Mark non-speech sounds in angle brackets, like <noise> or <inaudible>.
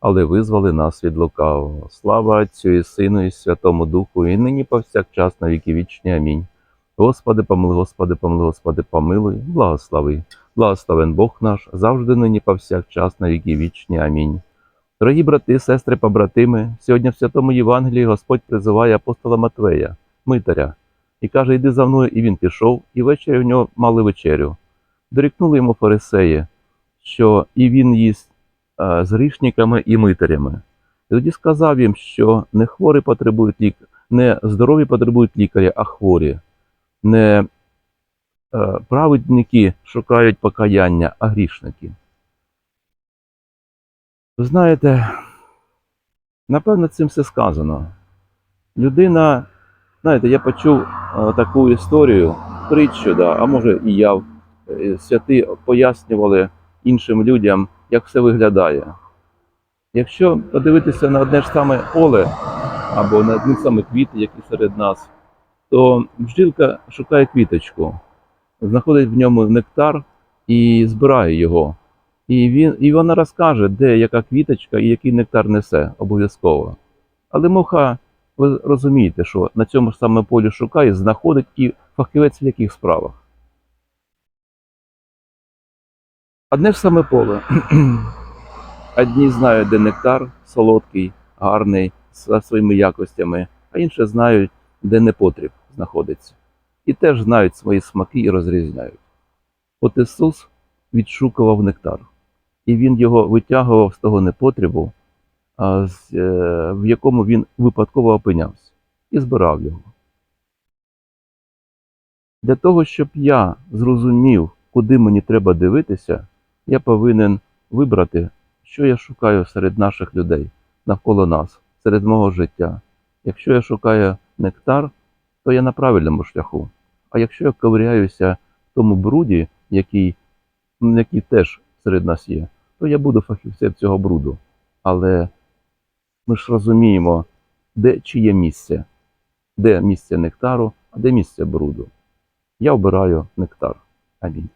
але визвали нас від лукавого. Слава Отцю і Сину, і Святому Духу, і нині повсякчас на віки вічні. Амінь. Господи, помилуй, Господи, помилуй, Господи, помилуй, благослови. Благословен Бог наш, завжди нині повсякчас на віки вічні. Амінь. Дорогі брати, сестри, побратими, сьогодні в Святому Євангелії Господь призиває апостола Матвея, митаря, і каже, йди за мною, і він пішов, і ввечері в нього мали вечерю. Дорікнули йому фарисеї, що і він їсть з грішниками і митарями. І тоді сказав їм, що не хворі потребують лік... не здорові потребують лікаря, а хворі. Не е, праведники шукають покаяння, а грішники. Ви знаєте, напевно, цим все сказано. Людина, знаєте, я почув е, таку історію, притчу, да, а може і я, е, святи пояснювали іншим людям, як все виглядає. Якщо подивитися на одне ж саме поле або на одні саме квіти, які серед нас, то бджілка шукає квіточку, знаходить в ньому нектар і збирає його. І, він, і вона розкаже, де яка квіточка і який нектар несе обов'язково. Але муха, ви розумієте, що на цьому ж саме полі шукає, знаходить і фахівець в яких справах. Одне ж саме поле. <clears throat> Одні знають, де нектар солодкий, гарний, за своїми якостями, а інші знають, де непотріб знаходиться. І теж знають свої смаки і розрізняють. От Ісус відшукував нектар, і Він його витягував з того непотрібу, е, в якому він випадково опинявся, і збирав його. Для того, щоб я зрозумів, куди мені треба дивитися, я повинен вибрати, що я шукаю серед наших людей навколо нас, серед мого життя. Якщо я шукаю нектар, то я на правильному шляху. А якщо я ковиряюся в тому бруді, який, який теж серед нас є, то я буду фахівцем цього бруду. Але ми ж розуміємо, де чиє місце, де місце нектару, а де місце бруду. Я обираю нектар. Амінь.